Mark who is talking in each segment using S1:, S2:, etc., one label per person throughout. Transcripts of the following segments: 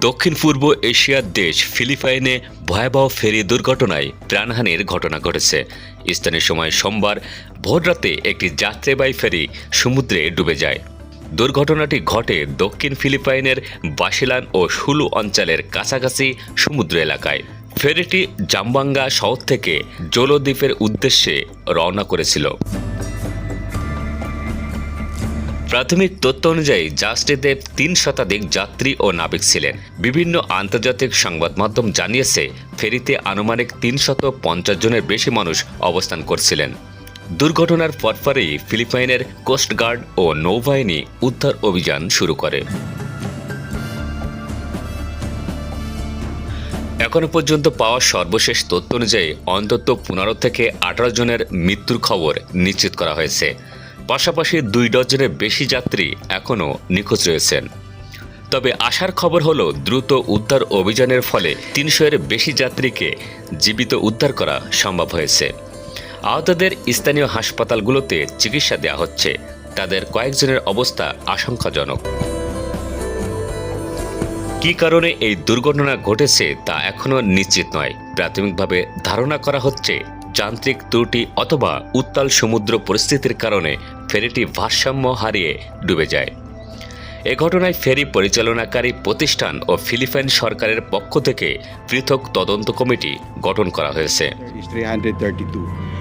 S1: দক্ষিণ পূর্ব এশিয়ার দেশ ফিলিপাইনে ভয়াবহ ফেরি দুর্ঘটনায় প্রাণহানির ঘটনা ঘটেছে। স্থানীয় সময় সোমবার ভোররাতে একটি যাত্রীবাহী ফেরি সমুদ্রে ডুবে যায়। দুর্ঘটনাটি ঘটে দক্ষিণ ফিলিপাইনের বাসিলান ও সুলু অঞ্চলের কাছাকাছি সমুদ্র এলাকায়। ফেরিটি জাম্বাঙ্গা শহর থেকে জলদ্বীপের উদ্দেশ্যে রওনা করেছিল। প্রাথমিক তথ্য অনুযায়ী জাহাজটিতে তিন শতাধিক যাত্রী ও নাবিক ছিলেন। বিভিন্ন আন্তর্জাতিক সংবাদ মাধ্যম জানিয়েছে, ফেরিতে আনুমানিক তিনশত পঞ্চাশ জনের বেশি মানুষ অবস্থান করছিলেন। দুর্ঘটনার পরপরই ফিলিপাইনের কোস্টগার্ড ও নৌবাহিনী উদ্ধার অভিযান শুরু করে। এখনও পর্যন্ত পাওয়া সর্বশেষ তথ্য অনুযায়ী, অন্তত পনেরো থেকে আঠারো জনের মৃত্যুর খবর নিশ্চিত করা হয়েছে। পাশাপাশি দুই ডজনের বেশি যাত্রী এখনও নিখোঁজ রয়েছেন। তবে আসার খবর হলো, দ্রুত উদ্ধার অভিযানের ফলে তিনশো এর বেশি যাত্রীকে জীবিত উদ্ধার করা সম্ভব হয়েছে। আহতদের স্থানীয় হাসপাতালগুলোতে চিকিৎসা দেওয়া হচ্ছে। তাদের কয়েকজনের অবস্থা আশঙ্কাজনক। কি কারণে এই দুর্ঘটনা ঘটেছে তা এখনও নিশ্চিত নয়। প্রাথমিকভাবে ধারণা করা হচ্ছে যান্ত্রিক ত্রুটি অথবা উত্তাল সমুদ্র পরিস্থিতির কারণে ফেরিটি ভারসাম্য হারিয়ে ডুবে যায় এ ঘটনায় ফেরি পরিচালনাকারী প্রতিষ্ঠান ও ফিলিপাইন সরকারের পক্ষ থেকে পৃথক তদন্ত কমিটি গঠন করা হয়েছে
S2: is 332.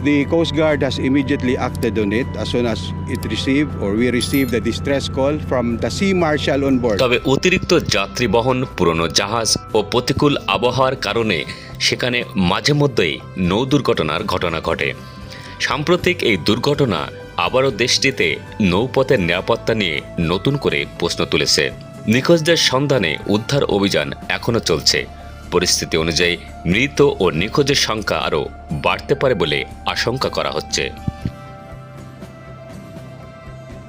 S2: The Coast Guard has immediately acted on it as soon as it received or we received the distress call from the Sea Marshal on board.
S1: তবে অতিরিক্ত যাত্রী বহন পুরনো জাহাজ ও প্রতিকূল আবহাওয়ার কারণে সেখানে মাঝে মধ্যেই নৌ দুর্ঘটনার ঘটনা ঘটে। সাম্প্রতিক এই দুর্ঘটনা আবারও দেশটিতে নৌপথের নিরাপত্তা নিয়ে নতুন করে প্রশ্ন তুলেছে। নিখোঁজদের সন্ধানে উদ্ধার অভিযান এখনও চলছে। পরিস্থিতি অনুযায়ী মৃত ও নিখোঁজের সংখ্যা আরও বাড়তে পারে বলে আশঙ্কা করা হচ্ছে।